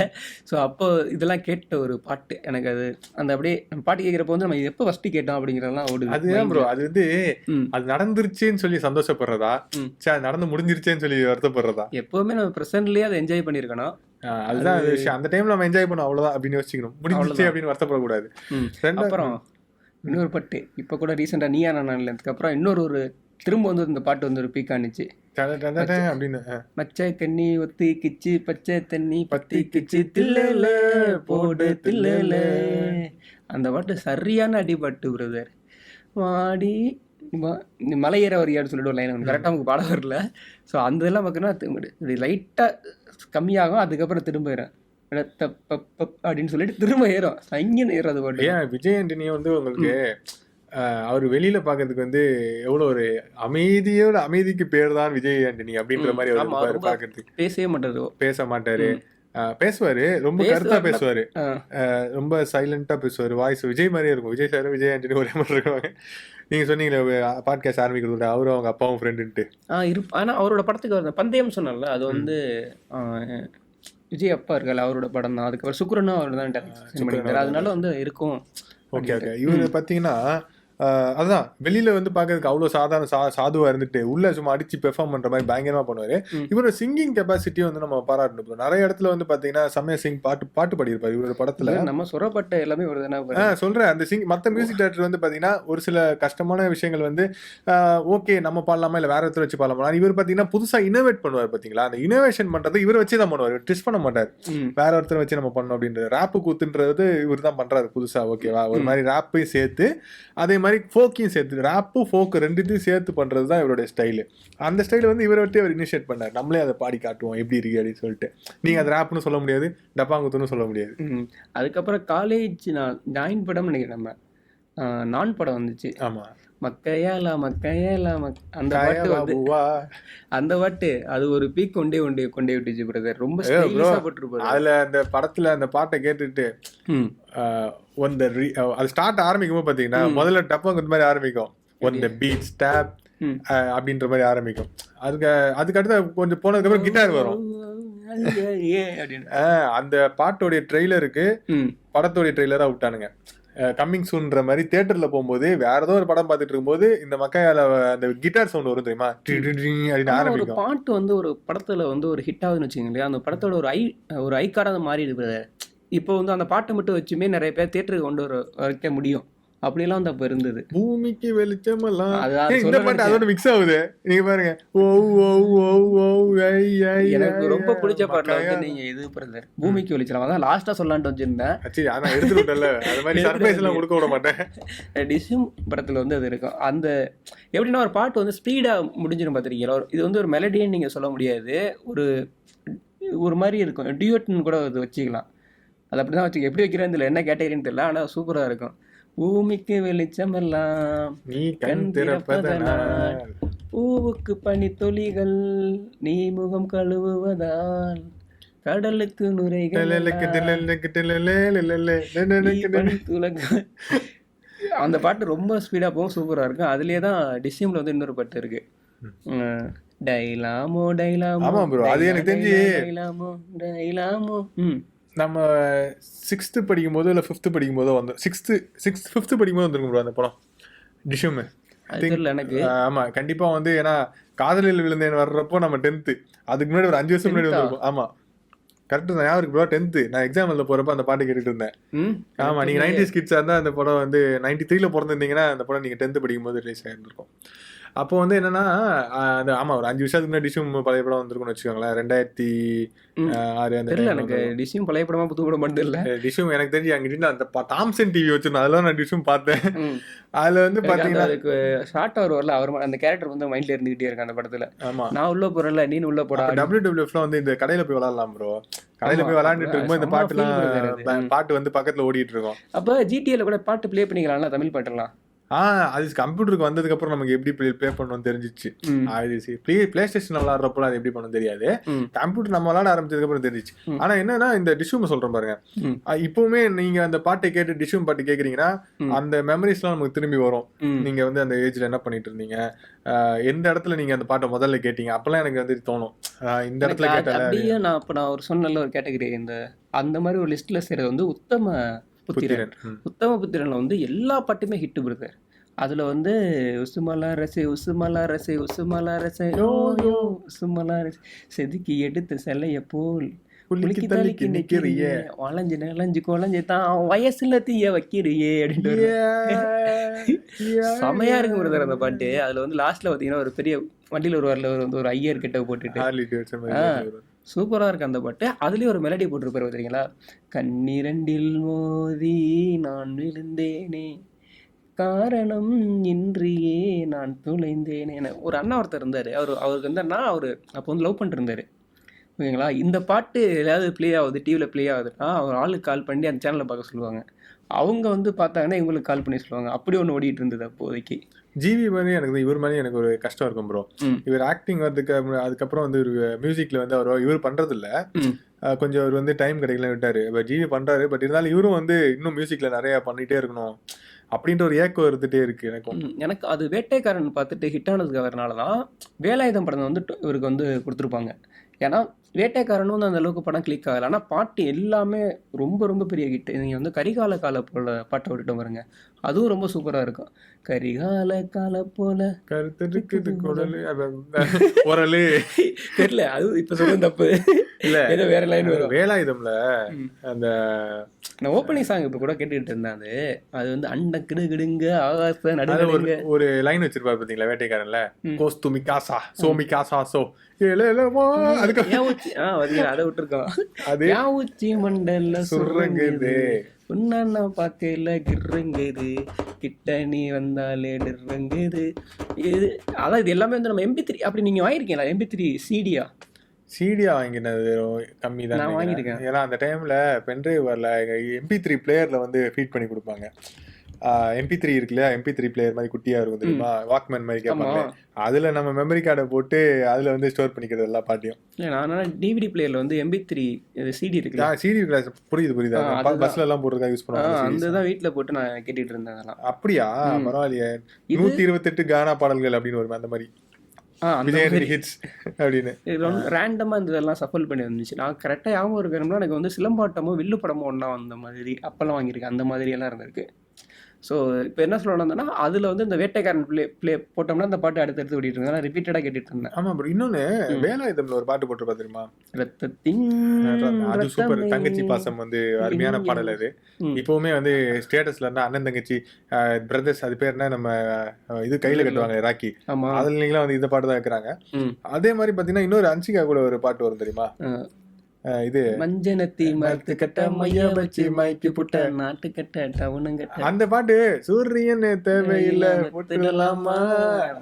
ஸோ அப்போ இதெல்லாம் கேட்ட ஒரு பாட்டு எனக்கு அது அந்த அப்படியே நம்ம பாட்டு கேட்குறப்போ வந்து நம்ம எப்போ ஃபஸ்ட்டு கேட்டோம் அப்படிங்கிறதெல்லாம் ஓடுது. அதுதான் ப்ரோ அது வந்து. அது நடந்துருச்சுன்னு சொல்லி சந்தோஷப்படுறதா. சே நடந்து முடிஞ்சிருச்சேன்னு சொல்லி வருத்தப்படுறதா? எப்போவுமே நம்ம ப்ரெசென்ட்லேயே அதை என்ஜாய் பண்ணியிருக்கணும். அதுதான் அது விஷயம். அந்த டைம்ல நம்ம என்ஜாய் பண்ணோம் அவ்வளவுதான் அப்படின்னு யோசிக்கணும் முடிஞ்சிருச்சு அவ்வளவுதான். அப்படின்னு வருத்தப்படக்கூடாது. அப்புறம் இன்னொரு பாட்டு. இப்போ கூட ரீசெண்டாக நீயா நான் அப்புறம் இன்னொரு ஒரு திரும்ப வந்து இந்த பாட்டு வந்து ஒரு பீக் ஆனிச்சு. அப்படின்னு. மச்சை கண்ணி ஒத்தி கிச்சு பச்சை தண்ணி பத்தி கிச்சு தில்லல போடு தில்லல. அந்த பாட்டு சரியான அடிபாட்டு பிரதர் வாடி இந்த மலை ஏற வரியான்னு சொல்லிட்டு ஒரு லைன் கரெக்டாக நமக்கு பாட வரல. ஸோ அந்த இதெல்லாம் பார்த்தீங்கன்னா லைட்டாக கம்மியாகும் அதுக்கப்புறம் திரும்ப பப் அப்படின்னு சொல்லிட்டு திரும்ப ஏறும். சங்கின்னு ஏறும் அது பாட்டு. ஏன் விஜய் ஆண்டனியை வந்து உங்களுக்கு அவர் வெளியில பாக்குறதுக்கு வந்து எவ்வளவு ஒரு அமைதியோட அமைதிக்கு பேர் தான் விஜய் ஆண்டனி அப்படின்ற மாதிரி அவர் பாக்குறதுக்கு. பேசவே மாட்டாரு. பேச மாட்டாரு. பேசுவாரு. ரொம்ப கருத்தா பேசுவாரு. ரொம்ப சைலண்டா பேசுவாரு. வாய்ஸ் விஜய் மாதிரியே இருக்கும். விஜய் சார் விஜய் ஆண்டனி ஒரே மாதிரி இருக்காங்க நீங்க சொன்னீங்களே பாட்காஸ்ட் ஆரம்பிக்கிறது அவரும் அவங்க அப்பாவும் ஃப்ரெண்டுன்ட்டு ஆ இருப் ஆனால் அவரோட படத்துக்கு வருது பந்தயம் சொன்னல அது வந்து விஜய் அப்பா இருக்கல அவரோட படம் தான். அதுக்கப்புறம் சுக்ரனும் அவர் தான் அதனால வந்து இருக்கும். ஓகே ஓகே இவரு பாத்தீங்கன்னா ஆஹ், அதுதான். வெளியில வந்து பாக்குறதுக்கு அவ்வளவு சாதாரண சா சாதுவா இருந்துட்டு உள்ள சும்மா அடிச்சு பெர்ஃபார்ம் பண்ற மாதிரி பயங்கரமா பண்ணுவாரு. இவரோட சிங்கிங் கெப்பாசிட்டி வந்து நம்ம பாராட்டணும். நிறைய இடத்துல வந்து பாத்தீங்கன்னா செம்மையா சிங் பாட்டு பாட்டு பாடியிருப்பாரு இவரோட படத்துல. நம்ம சொரப்பட்ட எல்லாமே ஒரு தானே சொல்றேன். அந்த சிங் மத்த மியூசிக் டேரக்டர் வந்து பாத்தீங்கன்னா ஒரு சில கஷ்டமான விஷயங்கள் வந்து ஓகே நம்ம பாடலாமா இல்ல வேற ஒருத்தர் வச்சு பாடலாமா? இவர் பாத்தீங்கன்னா புதுசா இனோவேட் பண்ணுவார் பாத்தீங்களா அந்த இனோவேஷன் பண்றது இவர் வச்சு தான் பண்ணுவார். ட்விஸ்ட் பண்ண மாட்டார். வேற ஒருத்தர் வச்சு நம்ம பண்ணோம் அப்படின்றது ரேப்பு கூத்துன்றது இவர் தான் பண்றாரு புதுசா ஓகேவா ஒரு மாதிரி ரேப்பையும் சேர்த்து அதே மாதிரி ஃபோக்கையும் சேர்த்து ரேப்பு ஃபோக் ரெண்டுத்தையும் சேர்த்து பண்றது தான் இவருடைய ஸ்டைலு அந்த ஸ்டைல் வந்து இவரை விட்டு அவர் இனிஷியேட் பண்ணார். நம்மளே அதை பாடி காட்டுவோம். எப்படி இருக்கு அப்படின்னு சொல்லிட்டு. நீங்க அது ரேப்னு சொல்ல முடியாது டப்பாங்குத்துன்னு சொல்ல முடியாது. அதுக்கப்புறம் காலேஜ் நான் ஜாயின் படம் நினைக்கிறேன் நம்ம. நான் படம் வந்துச்சு. ஆமா. மக்கையாலா மக்கையாலா மக் அந்த பாட்டு வந்து. அந்த பாட்டு அது ஒரு பீக் கொண்டே கொண்டே கொண்டே விட்டுச்சு பிரதர் ரொம்ப அதுல அந்த படத்துல அந்த பாட்டை கேட்டுட்டு re- அஹ், அது ஸ்டார்ட் ஆரம்பிக்கும் போது பாத்தீங்கன்னா முதல்ல டப்பாங்க இந்த மாதிரி ஆரம்பிக்கும். On the beat stop. அப்படின்ற மாதிரி ஆரம்பிக்கும். அதுக்கு அதுக்கு அடுத்து கொஞ்சம் போனதுக்கு அப்புறம் கிட்டார் வரும். அந்த பாட்டோடைய ட்ரெய்லருக்கு படத்தோடைய ட்ரெய்லரா விட்டானுங்க. கம்மிங் சூன்ற மாதிரி தியேட்டர்ல போகும்போது வேற ஏதோ ஒரு படம் பார்த்துட்டு இருக்கும்போது இந்த மக்கையால அந்த கிட்டார் சவுண்ட் வரும் தெரியுமா? அப்படின்னு ஆரம்பிக்கும். பாட்டு வந்து ஒரு படத்துல வந்து ஒரு ஹிட் ஆகுதுன்னு வச்சுக்கோங்களேன். அந்த படத்தோட ஒரு ஐ ஒரு ஐ கார்டாக மாறிடுது பிரதர் இப்போ வந்து அந்த பாட்டை மட்டும் வச்சுமே நிறைய பேர் தேட்டருக்கு கொண்டு வர வைக்க முடியும். அப்படியெல்லாம் வந்து அப்போ இருந்தது. பூமிக்கு வெளிச்சமெல்லாம் இந்த பாட்டு அதோட மிக்ஸ் ஆகுது. நீங்க பாருங்க. ஓ ஓ ஓ ஓ ஐ, ஐ, எனக்கு ரொம்ப பிடிச்ச மக்காயா. வந்து நீங்க இது பிரதர் பூமிக்கு வெளிச்சலாம் அதான் லாஸ்டா சொல்லலான்ட்டு வச்சிருந்தேன். அச்சி அதான் எடுத்துட்டு விட்டல அது மாதிரி சர்ப்ரைஸ் எல்லாம் கொடுக்க விட மாட்டேன். டிசிம் படத்தில் வந்து அது இருக்கும். அந்த எப்படின்னா ஒரு பாட்டு வந்து ஸ்பீடாக முடிஞ்சிடும் பார்த்துருக்கீங்களா இது வந்து ஒரு மெலடின்னு நீங்கள் சொல்ல முடியாது. ஒரு ஒரு மாதிரி இருக்கும். டியூட்னு கூட அது வச்சுக்கலாம். அது அப்படி தான் வச்சுக்க எப்படி வைக்கிறேன்னு தெரியல. என்ன கேட்டகரின்னு தெரியல. ஆனால் சூப்பராக இருக்கும். பூமிக்கு வெளிச்சமெல்லாம் நீ கண் திறப்பதனால் பூவுக்கு பனி துளிகள் நீ முகம் கழுவுவதால் கடலுக்கு நுரைகள் [LAUGHS] அந்த பாட்டு ரொம்ப ஸ்பீடாக போகும் சூப்பராக இருக்கும் அதுலேயே தான் டிசியமில் வந்து இன்னொரு பாட்டு இருக்கு. டைலாமோ டைலாமோ ஆமா bro, அது எனக்கு தெரிஞ்சு- டைலா, டைலாமோ டைலாமோ. ம். நம்ம சிக்ஸ்த்து படிக்கும் போதோ இல்லை ஃபிஃப்த்து படிக்கும் போதோ வந்து சிக்ஸ்த்து சிக்ஸ்த் ஃபிஃப்த்து படிக்கும் போது வந்துருக்கும் bro அந்த படம். தெரியல எனக்கு. ஆமா கண்டிப்பா வந்து ஏன்னா காதலில் விழுந்தேன் வர்றப்போ நம்ம டென்த்து அதுக்கு முன்னாடி ஒரு அஞ்சு வருஷம் முன்னாடி Tenth ஆ? வந்திருக்கும் ஆமா. கரெக்ட் தான் ஞாபகம் இருக்கு ப்ரோ டென்த்து நான் எக்ஸாம் எழுத போறப்ப அந்த பாட்டு கேட்டுட்டு இருந்தேன். ம்? ஆமா நீங்க நைன்டிஸ் கிட்ஸா இருந்தா அந்த படம் வந்து நைன்டி த்ரீல பிறந்திருந்தீங்கன்னா அந்த படம் நீங்க டென்த் படிக்கும் போது ரிலீஸ் ஆயிருந்திருக்கும். அப்போ வந்து என்னன்னா அந்த ஆமா ஒரு அஞ்சு வருஷத்துக்கு முன்னாடி டிஷும் பழைய படம் வந்திருக்கும்னு வச்சுக்கோங்களேன். ரெண்டாயிரத்தி ஆறு அந்த தெரியல எனக்கு. டிஷ்யூம் பழைய படமா புது படம் மட்டும் தெரியல டிஷும் எனக்கு தெரிஞ்சு அங்கிட்ட அந்த தாம்சன் டிவி வச்சிருந்தோம். அதெல்லாம் நான் டிஷும் பார்த்தேன். அதுல வந்து பாத்தீங்கன்னா அதுக்கு ஷார்ட் அவர் வரல. அவர் அந்த கேரக்டர் வந்து மைண்ட்ல இருந்துகிட்டே இருக்கு அந்த படத்துல. ஆமா. நான் உள்ள போறேன்ல நீ உள்ள போடா. டபிள்யூ டபிள்யூஎஃப்ல வந்து இந்த கடையில போய் விளையாடலாம் ப்ரோ கடையில போய் விளையாண்டுட்டு இருக்கும்போது இந்த பாட்டுலாம் பாட்டு வந்து பக்கத்துல ஓடிட்டு இருக்கும். அப்ப ஜிடிஏல கூட பாட்டு ப்ளே பண்ணிக்கலாம்ல தமிழ் பாட்டுலாம்? ஆஹ் அது கம்ப்யூட்டருக்கு வந்ததுக்கு அப்புறம் நமக்கு எப்படி ப்ளே பண்ணணும்னு தெரிஞ்சிச்சு. ப்ளே பிளே ஸ்டேஷன் விளாடுறப்போ அது எப்படி பண்ணணும் தெரியாது. கம்ப்யூட்டர் நம்ம விளாட ஆரம்பிச்சதுக்கு அப்புறம் தெரிஞ்சிச்சு. ஆனா என்னன்னா இந்த டிஷ்யூம் சொல்றேன் பாருங்க. இப்பவுமே நீங்க அந்த பாட்டை கேட்டு டிஷ்யூம் பாட்டு கேக்குறீங்கன்னா. அந்த மெமரிஸ்லாம் நமக்கு திரும்பி வரும். நீங்க வந்து அந்த ஏஜ்ல என்ன பண்ணிட்டு இருந்தீங்க? எந்த இடத்துல நீங்க அந்த பாட்டை முதல்ல கேட்டீங்க? அப்பெல்லாம் எனக்கு வந்து தோணும். இந்த இடத்துல கேட்டால நான் இப்ப நான் ஒரு சொன்னல ஒரு கேட்டகரி இந்த அந்த மாதிரி ஒரு லிஸ்ட்ல செய்யறது வந்து உத்தம புத்திரன். உத்தம புத்திரன்ல வந்து எல்லா பாட்டுமே ஹிட் பிரதர் அதுல வந்து உசுமலா ரசே உசுமலா ரசே உசுமலா ரசே யோ யோ உசுமலா ரசே. செதுக்கி எடுத்து செல்லைய போல் குலுக்கி தள்ளிக்கு நிக்கிறிய. வளைஞ்சு நிலஞ்சு குழஞ்சு தான் வயசுல தீய வைக்கிறியே அப்படின்ட்டு. [LAUGHS] செமையா இருக்கு பிரதர் அந்த பாட்டு. அதுல வந்து லாஸ்ட்ல பாத்தீங்கன்னா ஒரு பெரிய வண்டியில ஒரு வரல ஒரு ஐயர் கிட்ட போட்டுட்டு சூப்பராக டேவிட்சன் இருக்கு அந்த பாட்டு. அதுலேயும் ஒரு மெலடி போட்டிருப்பாரு பார்த்தீங்களா கண்ணிரண்டில் மோதி நான் விழுந்தேனே காரணம் இன்றியே நான் துளைந்தேனே ஒரு அண்ணா ஒருத்தர் இருந்தார். அவர் அவருக்கு வந்து அண்ணா அவர் அப்போ வந்து லவ் பண்ணிருந்தார். ஓகேங்களா? இந்த பாட்டு ஏதாவது ப்ளே ஆகுது டிவியில் ப்ளே ஆகுதுன்னா அவர் ஆளுக்கு கால் பண்ணி அந்த சேனலை பார்க்க சொல்லுவாங்க. அவங்க வந்து பார்த்தாங்கன்னா இவங்களுக்கு கால் பண்ணி சொல்லுவாங்க. அப்படி ஒன்று ஓடிட்டு இருந்தது அப்போதைக்கு. ஜிவி மாதிரி எனக்கு இவர் மாதிரி எனக்கு ஒரு கஷ்டம் இருக்கும் ப்ரோ. இவர் ஆக்டிங் வரதுக்கு அப்புறம் அதுக்கப்புறம் வந்து ஒரு மியூசிக்ல வந்து அவர் இவர் பண்றது இல்ல கொஞ்சம் அவர் வந்து டைம் கிடைக்கல விட்டாரு. இப்போ ஜிவி பண்றாரு. பட் இருந்தாலும் இவரும் வந்து இன்னும் மியூசிக்ல நிறைய பண்ணிட்டே இருக்கணும் அப்படின்ற ஒரு ஏக்கம் இருந்துட்டே இருக்கு எனக்கும். எனக்கு அது வேட்டைக்காரன் பார்த்துட்டு ஹிட் ஆனதுக்கு வரனால தான் வேலாயுதம் படம் வந்து இவருக்கு வந்து கொடுத்துருப்பாங்க. ஏன்னா வேட்டைக்காரனும் அந்த அளவுக்கு படம் கிளிக் ஆகல. ஆனால் பாட்டு எல்லாமே ரொம்ப ரொம்ப பெரிய ஹிட் நீங்கள் வந்து கரிகால கால போல பாட்டை விட்டுட்டு பாருங்க அதுவும் ரொம்ப சூப்பராக இருக்கும். கரிகால கால போல கருத்து [LAUGHS] உரலு. தெரியல. அது இப்போ சொல்ல தப்பு. இல்ல. ஏதோ வேற லைன் வரும். வேலாயுதம்ல. அந்த நான் ஓப்பனிங் சாங் இப்போ கூட கேட்டுக்கிட்டு இருந்தேன் அது. அது வந்து அண்ட கிடு கிடுங்க ஆகாச நடுங்க ஒரு லைன் வச்சிருப்பாரு பாத்தீங்களா வேட்டைக்காரன்ல? ம். கோஸ்து மிகாசா சோ. ஏலேலமா அதுக்கு உச்சி ஆ பார்த்தீங்களா அதை விட்டுருக்கோம். அது உச்சி மண்டல்ல சுரங்குது. உன்னா பார்க்கல கிர்ருங்குது கிட்ட நீ வந்தாலே டிர்ருங்குது இது அதான் இது எல்லாமே வந்து நம்ம எம்பி த்ரீ அப்படி நீங்க வாங்கியிருக்கீங்களா? எம்பி த்ரீ சிடியா சிடியா வாங்கினது கம்மி தான் நான் நினைக்கிறேன். வாங்கியிருக்கேன். ஏன்னா அந்த டைம்ல பென்ட்ரைவ் வரல. எம்பி த்ரீ பிளேயர்ல வந்து ஃபீட் பண்ணி கொடுப்பாங்க. எம்பி த்ரீ இருக்குல்ல எம்பி த்ரீ பிளேயர் மாதிரி குட்டியா இருக்கும் தெரியுமா? வாக்மேன் மாதிரி கேட்பாங்க அதுல நம்ம மெமரி கார்டை போட்டு அதுல வந்து ஸ்டோர் பண்ணிக்கிறது எல்லா பாட்டியும். நான் டிவிடி பிளேயர்ல வந்து எம்பி த்ரீ சிடி இருக்குல்ல? சிடி கிளாஸ் புரியுது புரியுது. பஸ்ல எல்லாம் போடுறதுக்காக யூஸ் பண்ணுவாங்க அந்த. தான் வீட்ல போட்டு நான் கேட்டுட்டு இருந்தேன் அதெல்லாம். அப்படியா. பரவாயில்லையே. நூத்தி இருபத்தெட்டு கானா பாடல்கள் அப்படின்னு வரும் அந்த மாதிரி. இந்த இதெல்லாம் சஃபல் பண்ணி வந்துச்சு. நான் கரெக்டாக ஞாபகம் இருக்கணும்னா எனக்கு வந்து சிலம்பாட்டமோ வில்லு படமோ ஒன்றா வந்த மாதிரி அப்போல்லாம் வாங்கியிருக்கேன். அந்த மாதிரி எல்லாம் இருந்திருக்கு. ஸோ இப்போ என்ன சொல்லணும்னா அதில் வந்து இந்த வேட்டைக்காரன் ப்ளே ப்ளே போட்டோம்னா அந்த பாட்டு அடுத்தடுத்து ஓடிட்டு இருந்தேன். ரிப்பீட்டடாக கேட்டுட்டு இருந்தேன். ஆமா ப்ரோ இன்னொன்னு ம். வேலாயுதம்ல ஒரு பாட்டு போட்டு தெரியுமா? ரத்தத்தின் அது சூப்பர். தங்கச்சி பாசம் வந்து அருமையான பாடல் அது. இப்பவுமே வந்து ஸ்டேட்டஸ்ல இருந்தா அண்ணன் தங்கச்சி பிரதர்ஸ் அது பேர் என்ன நம்ம இது கையில கட்டுவாங்க ராக்கி. ஆமா. அதுல நீங்களும் வந்து இந்த பாட்டு தான் இருக்கிறாங்க. அதே மாதிரி பாத்தீங்கன்னா இன்னொரு அன்சிகா கூட ஒரு பாட்டு வரும் தெரியுமா? இது மஞ்சனத்தி மரத்து கட்ட மைய வச்சு மைக்கி புட்ட. நாட்டு கட்ட டவுனும் கட்ட. அந்த பாட்டு சூரியன் தேவையில்லை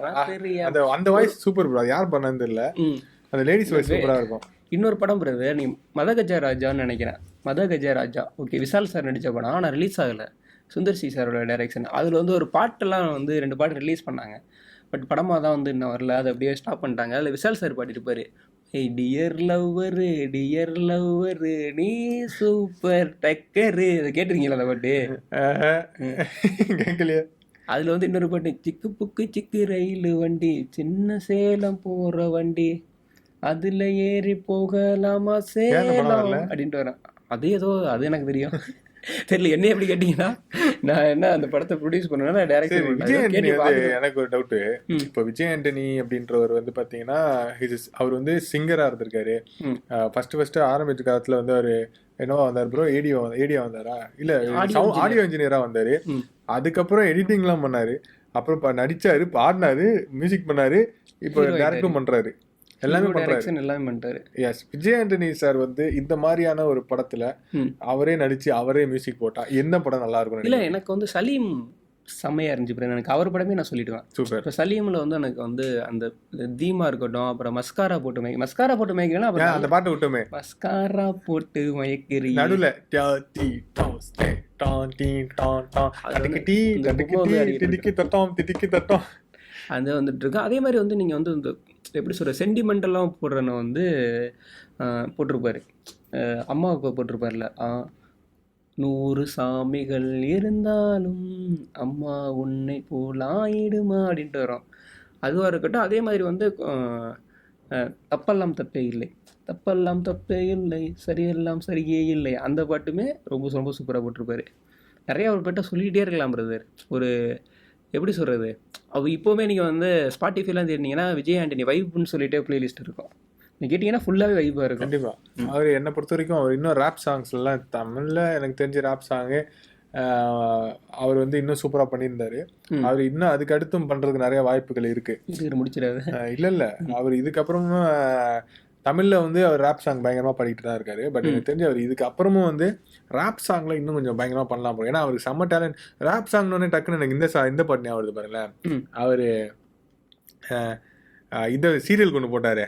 ராத்திரியா அந்த அந்த வாய்ஸ் சூப்பர் ப்ரோ யார் பண்ணது தெரியல. ம். அந்த லேடிஸ் வாய்ஸ் சூப்பரா இருக்கும். இன்னொரு படம் பிரதர் நீ மதகஜா ராஜான்னு நினைக்கிறேன். மதகஜா ராஜா ஓகே விஷால் சார் நடித்த படம். ஆனால் ரிலீஸ் ஆகலை. சுந்தர் சி சாரோட டைரக்ஷன் அதில் வந்து ஒரு பாட்டெல்லாம் வந்து ரெண்டு பாட்டு ரிலீஸ் பண்ணாங்க. பட் படமாக தான் வந்து இன்னும் வரல. அதை அப்படியே ஸ்டாப் பண்ணிட்டாங்க. அதில் விஷால் சார் பாடிருப்பாரு ஏய் டியர் லவ்வரு டியர் லவ்வரு நீ சூப்பர் டக்கரு அதை கேட்டிருக்கீங்களா அந்த பாட்டு? கேட்கலையே. அதில் வந்து இன்னொரு பாட்டு சிக்கு புக்கு சிக்கு ரயில் வண்டி சின்ன சேலம் போகிற வண்டி அதில் ஏறி போகலாமா சேலம்? அப்படின்ட்டு வரேன். அது ஏதோ அது எனக்கு தெரியும். தெரியல என்ன எப்படி கேட்டீங்கன்னா நான் என்ன அந்த படத்தை ப்ரொடியூஸ் பண்ணேன்னா சரி டேரக்டர் விஜய் எனக்கு ஒரு டவுட்டு. இப்போ விஜய் ஆண்டனி அப்படின்றவர் வந்து பாத்தீங்கன்னா his- அவர் வந்து சிங்கரா இருந்திருக்காரு. ஃபர்ஸ்ட் ஃபர்ஸ்ட் ஆரம்பிச்ச காலத்துல வந்து அவரு என்னவா வந்தார் ப்ரோ ஏடியோ ஏடியா வந்தாரா? இல்ல. ஆடியோ இன்ஜினியரா வந்தாரு. அதுக்கப்புறம் எடிட்டிங்லாம் பண்ணாரு. அப்புறம் நடிச்சாரு பாடினாரு மியூசிக் பண்ணாரு. இப்போ டேரக்டும் பண்றாரு. எல்லாமே பண்றாரு. டைரக்ஷன் எல்லாமே பண்ணிட்டாரு. எஸ் விஜய் ஆண்டனி சார் வந்து இந்த மாதிரியான ஒரு படத்துல. அவரே நடிச்சு அவரே மியூசிக் போட்டா என்ன படம் நல்லா இருக்கும் இல்ல எனக்கு வந்து சலீம் செம்மையா இருந்துச்சு bro. எனக்கு அவர் படமே நான் சொல்லிடுவேன். சூப்பர். இப்போ சலீம்ல வந்து எனக்கு வந்து அந்த தீமா இருக்கட்டும் அப்புறம் மஸ்காரா போட்டு மயக்க மஸ்காரா போட்டு மயக்கிறேன்னா அப்புறம் அந்த பாட்டு விட்டோமே? மஸ்காரா போட்டு மயக்கிறீ நடுவுல திடிக்கு தட்டோம், திடிக்கு தட்டோம். அது வந்துட்டு இருக்கு. அதே மாதிரி வந்து நீங்கள் வந்து இந்த எப்படி சொல்கிற சென்டிமெண்டெல்லாம் போடுறன வந்து போட்டிருப்பார். போட்டிருப்பாரு அம்மாவுக்கு போட்டிருப்பார்ல நூறு சாமிகள் இருந்தாலும் அம்மா உன்னை போல் ஆயிடுமா அப்படின்ட்டு வரும். அதுவாக இருக்கட்டும் அதே மாதிரி வந்து தப்பெல்லாம் தப்பே இல்லை. தப்பெல்லாம் தப்பே இல்லை. சரியெல்லாம் சரியே இல்லை. அந்த பாட்டுமே ரொம்ப ரொம்ப சூப்பராக போட்டிருப்பாரு. நிறைய ஒரு பாட்டை சொல்லிகிட்டே இருக்கலாம் பிரதர் ஒரு எப்படி சொல்கிறது அவ இப்போவுமே நீங்கள் வந்து ஸ்பாட்டிஃபைலாம் தேடினீங்கன்னா விஜய் ஆண்டனி வைப்னு சொல்லிட்டே பிளேலிஸ்ட் இருக்கும். நீ கேட்டிங்கன்னா ஃபுல்லாகவே வைப்பாக இருக்கும். கண்டிப்பா. அவர் என்னை பொறுத்த வரைக்கும் அவர் இன்னும் ரேப் சாங்ஸ் எல்லாம் தமிழ்ல எனக்கு தெரிஞ்ச ரேப் சாங்கு அவர் வந்து இன்னும் சூப்பரா பண்ணியிருந்தாரு. அவர் இன்னும் அதுக்கு அடுத்தும் பண்றதுக்கு நிறைய வாய்ப்புகள் இருக்கு. இது முடிச்சிடாது. இல்ல இல்ல. அவர் இதுக்கப்புறமும் தமிழ்ல வந்து அவர் ரேப் சாங் பயங்கரமா பாடிட்டு தான் இருக்காரு. பட் எனக்கு தெரிஞ்சு அவர் இதுக்கு அப்புறமும் வந்து ரேப் சாங்ல இன்னும் கொஞ்சம் பயங்கரமா பண்ணலாம் போல. ஏன்னா அவருக்கு செம்ம டேலண்ட் ரேப் சாங்னு டக்குன்னு எனக்கு இந்த song- இந்த பாட்டு ஞாபகம் வருது பாருங்களேன். அவரு இந்த சீரியல் கொண்டு போட்டாரு.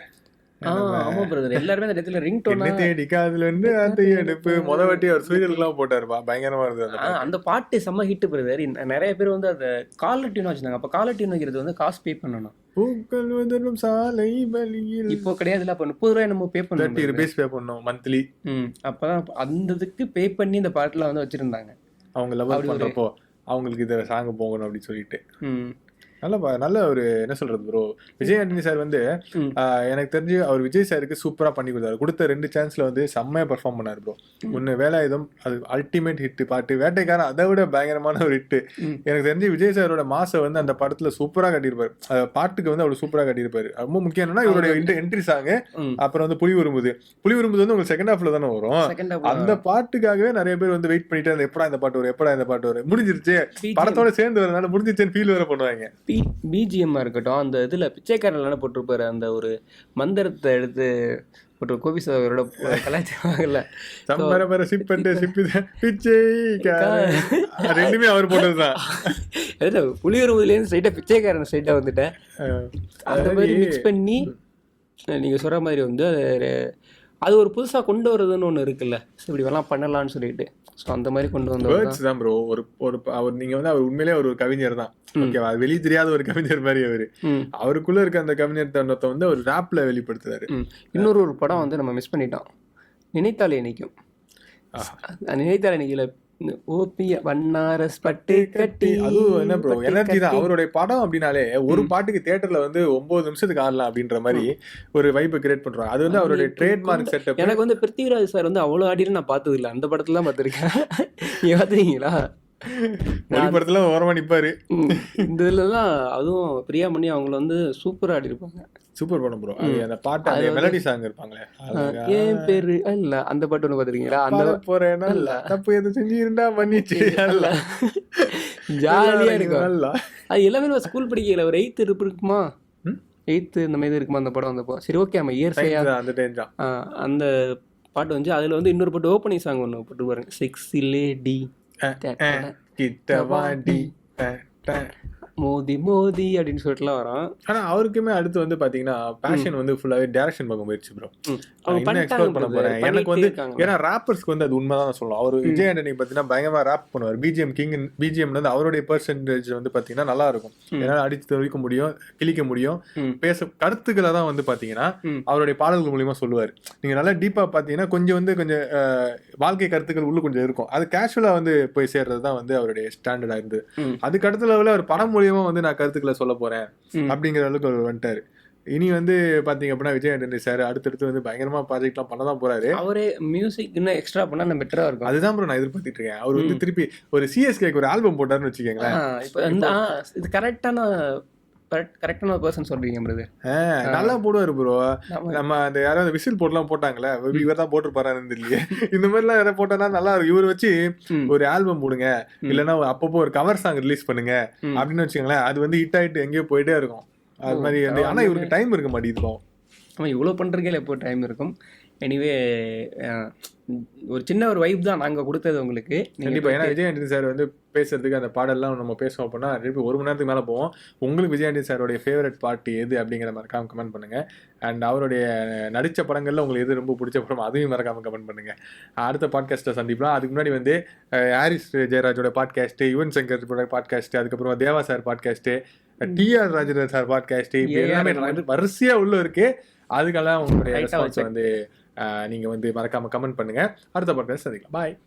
ஆ ஆமாம் பிரதர் எல்லாருமே அந்த இடத்துல ரிங் என்ன தேடி காதுல இருந்து அந்த எடுப்பு முத வாட்டி அவர் சீரியல்லாம் போட்டாருப்பா. பயங்கரமா இருந்தது அந்த பாட்டு. அந்த செம்ம ஹிட் பிரதர் நிறைய பேர் வந்து அதை காலர் டியூன் வச்சுருந்தாங்க. அப்போ காலர் டியூன் வைக்கிறது வந்து காசு பே பண்ணணும். பூக்கள் உதிரும் சாலை வழியில். இப்போ கிடையாதுல அப்போ முப்பது ரூபாய் நம்ம பே தேர்ட்டி பண்ணணும் ருபீஸ் பே பண்ணோம் மந்த்லி ம் அப்பதான் அந்த இதுக்கு பே பண்ணி இந்த பாட்டுல வந்து வச்சிருந்தாங்க. அவங்க லவ் பண்றப்போ அவங்களுக்கு இதை சாங் போகணும் அப்படின்னு சொல்லிட்டு. ம். நல்ல பா- நல்ல ஒரு என்ன சொல்றது ப்ரோ விஜய் ஆண்டனி சார் வந்து எனக்கு தெரிஞ்சு அவர் விஜய் சாருக்கு சூப்பரா பண்ணி கொடுத்தாரு. கொடுத்த ரெண்டு சான்ஸ்ல வந்து செம்மையா பெர்ஃபார்ம் பண்ணாரு ப்ரோ ஒன்னு வேலாயுதம் அது அல்டிமேட் ஹிட் பாட்டு. வேட்டைக்காரன் அதை விட பயங்கரமான ஒரு ஹிட். எனக்கு தெரிஞ்சு விஜய் சாரோட மாசை வந்து அந்த படத்துல சூப்பரா கட்டியிருப்பாரு. பாட்டுக்கு வந்து அவ்வளவு சூப்பரா கட்டியிருப்பாரு. ரொம்ப முக்கியம் என்னன்னா இவருடைய என்ட்ரி சாங் ம். அப்புறம் வந்து புலி உருமுது புலி உருமுது வந்து உங்களுக்கு செகண்ட் ஹாஃப்ல தானே வரும். அந்த பாட்டுக்காகவே நிறைய பேர் வந்து வெயிட் பண்ணிட்டு எப்படா இந்த பாட்டு வரும்? எப்படா இந்த பாட்டு வரும்? முடிஞ்சிருச்சு. படத்தோட சேர்ந்து வரனால முடிஞ்சிருச்சுன்னு ஃபீல் வேற பண்ணுவாங்க. பிஜிஎம்மா இருக்கட்டும் அந்த இதில் பிச்சைக்காரன் போட்டிருப்பாரு அந்த ஒரு மந்திரத்தை எடுத்து போட்டு கோபி சாரோட கலாச்சாரம்ல [LAUGHS] சம்பர சிப்பட்டு சிப்பித பிச்சை ரெண்டுமே அவர் போட்டதுதான். [LAUGHS] அதாவது புளியூர் முதலேருந்து ஸ்ட்ரைட்டாக பிச்சைக்காரன் ஸ்ட்ரைட்டாக வந்துட்டேன். அந்த மாதிரி மிக்ஸ் பண்ணி நீங்கள் சொல்கிற மாதிரி வந்து அது அது ஒரு புதுசாக கொண்டு வர்றதுன்னு ஒன்று இருக்குல்ல. இப்படி வேணாம் பண்ணலாம்னு சொல்லிட்டு. ஸோ அந்த மாதிரி கொண்டு தான். வேர்ட்ஸ் தான் ப்ரோ ஒரு ஒரு அவர் நீங்க வந்து அவர் உண்மையிலேயே ஒரு கவிஞர் தான். ஓகேவா அது வெளியே தெரியாத ஒரு கவிஞர் மாதிரி அவரு. அவருக்குள்ள இருக்க அந்த கவிஞர் தன்னத்தை வந்து அவர் ராப்ல வெளிப்படுத்துறாரு. இன்னொரு ஒரு படம் வந்து நம்ம மிஸ் பண்ணிட்டோம். நினைத்தாலே இணைக்கும் நினைத்தாலே இணைக்கல ஓபிய வண்ணாரஸ் பட்டு கட்டி அதுவும் என்ன ப்ரோ எனர்ஜி தான். அவருடைய படம் அப்படின்னாலே ஒரு பாட்டுக்கு தியேட்டர்ல வந்து ஒன்பது நிமிஷத்துக்கு ஆடலாம் அப்படின்ற மாதிரி ஒரு வைப்பை கிரியேட் பண்றாங்க. அது வந்து அவருடைய ட்ரேட்மார்க் செட்டப் எனக்கு வந்து பிருத்திவிராஜ் சார் வந்து அவ்வளோ ஆடின்னு நான் பார்த்தது இல்லை அந்த படத்துல தான் பார்த்துருக்கேன். [LAUGHS] நீங்க பார்த்துருக்கீங்களா? மொழி படத்துல ஓரமா நிப்பாரு. இந்த இதுலலாம் அதுவும் பிரியா மணி அவங்கள வந்து சூப்பராக ஆடி இருப்பாங்க சூப்பர் படம் ப்ரோ அந்த பாட்டு அந்த மெலடி சாங் இருப்பாங்களே ஏன் பேரு இல்ல அந்த பாட்டு ஒன்று பார்த்துருக்கீங்களா அந்த போறேன்னா இல்ல தப்பு எதுவும் செஞ்சிருந்தா மன்னிச்சு. [LAUGHS] அல்ல. ஜாலியா இருக்கும். நல்லா அது எல்லாமே ஸ்கூல் படிக்கல ஒரு எயித்து இருக்குமா? எயித்து இந்த மாதிரி இருக்குமா அந்த படம் வந்தப்போ? சரி ஓகே நம்ம இயர்ஸையா அந்த டைம் அந்த பாட்டு வந்து அதுல வந்து இன்னொரு பாட்டு ஓப்பனிங் சாங் ஒன்று போட்டு பாருங்க แอะแอะกิตวาดีแปะแปะ மோதி மோதி அப்படின்னு சொல்லிட்டுலாம் வரும் ஆனா அவருக்குமே அடுத்து வந்து பாத்தீங்கன்னா பேஷன் வந்து ஃபுல்லாவே டைரக்ஷன் பக்கம் போயிடுச்சு ப்ரோ இன்னும் எக்ஸ்ப்ளோர் பண்ண போறேன். எனக்கு வந்து. ஏன்னா ராப்பர்ஸ்க்கு வந்து அது உண்மைதான் சொல்லலாம் அவர் விஜய் ஆண்டனி பார்த்தீங்கன்னா பயங்கரமா ராப் பண்ணுவார். பிஜிஎம் கிங் பிஜிஎம் வந்து அவருடைய பர்சன்டேஜ் வந்து பாத்தீங்கன்னா நல்லா இருக்கும் ஏன்னா அடிச்சு தெரிவிக்க முடியும் கிழிக்க முடியும். பேச கருத்துக்களை தான் வந்து பாத்தீங்கன்னா. அவருடைய பாடல்கள் மூலியமா சொல்லுவார். நீங்க நல்லா டீப்பா பாத்தீங்கன்னா கொஞ்சம் வந்து கொஞ்சம் வாழ்க்கை கருத்துக்கள் உள்ள கொஞ்சம் இருக்கும். அது கேஷுவலா வந்து போய் சேர்றது தான் வந்து அவருடைய ஸ்டாண்டர்டா இருந்து. அதுக்கு அடுத்த லெவலில் அவர் படம் மூலியமா வந்து நான் கருத்துக்களை சொல்ல போறேன். அப்படிங்கிற அளவுக்கு அவர் வந்துட்டாரு. இனி வந்து பாத்தீங்க அப்படின்னா விஜய் ஆண்டனி சார் அடுத்தடுத்து வந்து பயங்கரமா ப்ராஜெக்ட்லாம் பண்ண தான் போறாரு. அவரே மியூசிக் இன்னும் எக்ஸ்ட்ரா பண்ணா நம்ம பெட்டரா இருக்கும். அதுதான் ப்ரோ நான் எதிர்பார்த்துட்டு இருக்கேன். அவர் வந்து திருப்பி ஒரு சிஎஸ்கேக்கு ஒரு ஆல்பம் போட்டாருன்னு வச்சுக்கோங்களேன். இது கரெக்டான கரெக்ட் கரெக்டான ஒரு பர்சன் சொல்றீங்க பிரதர் நல்லா போடுவாரு ப்ரோ நம்ம அந்த யாராவது விசில் போட்டுலாம் போட்டாங்களே இவர் தான் போட்டுருப்பாரான்னு தெரியல இந்த மாதிரிலாம் யாராவது போட்டோன்னா நல்லா இருக்கும். இவர் வச்சு. ஒரு ஆல்பம் போடுங்க. இல்லைன்னா அப்பப்போ ஒரு கவர் சாங் ரிலீஸ் பண்ணுங்க. அப்படின்னு வச்சுக்கோங்களேன் அது வந்து ஹிட் ஆயிட்டு எங்கேயோ போயிட்டே இருக்கும். அது மாதிரி வந்து ஆனா பரவாயில்லையே. இவருக்கு டைம் இருக்க மாட்டேங்குது ஆமாம் இவ்வளோ பண்ணுறதுக்கே எப்போ டைம் இருக்கும். எனிவே ஒரு சின்ன ஒரு வைப் தான் நாங்கள் கொடுத்தது உங்களுக்கு. நீங்க கண்டிப்பா. ஏன்னா விஜய் ஆண்டனி சார் வந்து பேசுறதுக்கு அந்த பாடல்லாம் நம்ம பேசுவோம் அப்படின்னா திருப்பி ஒரு மணி நேரத்துக்கு மேல போவோம். உங்களுக்கு விஜய் ஆண்டனி சாரோடைய ஃபேவரட் பாட்டு எது அப்படிங்கிற மறக்காம கமெண்ட் பண்ணுங்க. அண்ட் அவருடைய நடிச்ச படங்கள்ல உங்களுக்கு எது ரொம்ப பிடிச்ச படம் அதையும் மறக்காம கமெண்ட் பண்ணுங்க. அடுத்த பாட்காஸ்ட்டை சந்திக்கலாம் அதுக்கு முன்னாடி வந்து ஹாரிஸ் ஜெயராஜோட பாட்காஸ்ட் யுவன் சங்கர் பாட்காஸ்ட் அதுக்கப்புறம் Deva sir podcast TR Rajendran sir podcast இப்படி ஏஆர் எல்லாமே வரிசையா உள்ள இருக்கு. அதுக்கெல்லாம் உங்களுடைய ரெஸ்பான்ஸ். வந்து நீங்கள் வந்து மறக்காம கமெண்ட் பண்ணுங்க. அடுத்த பாட்காஸ்ட் சந்திக்கலாம். பாய்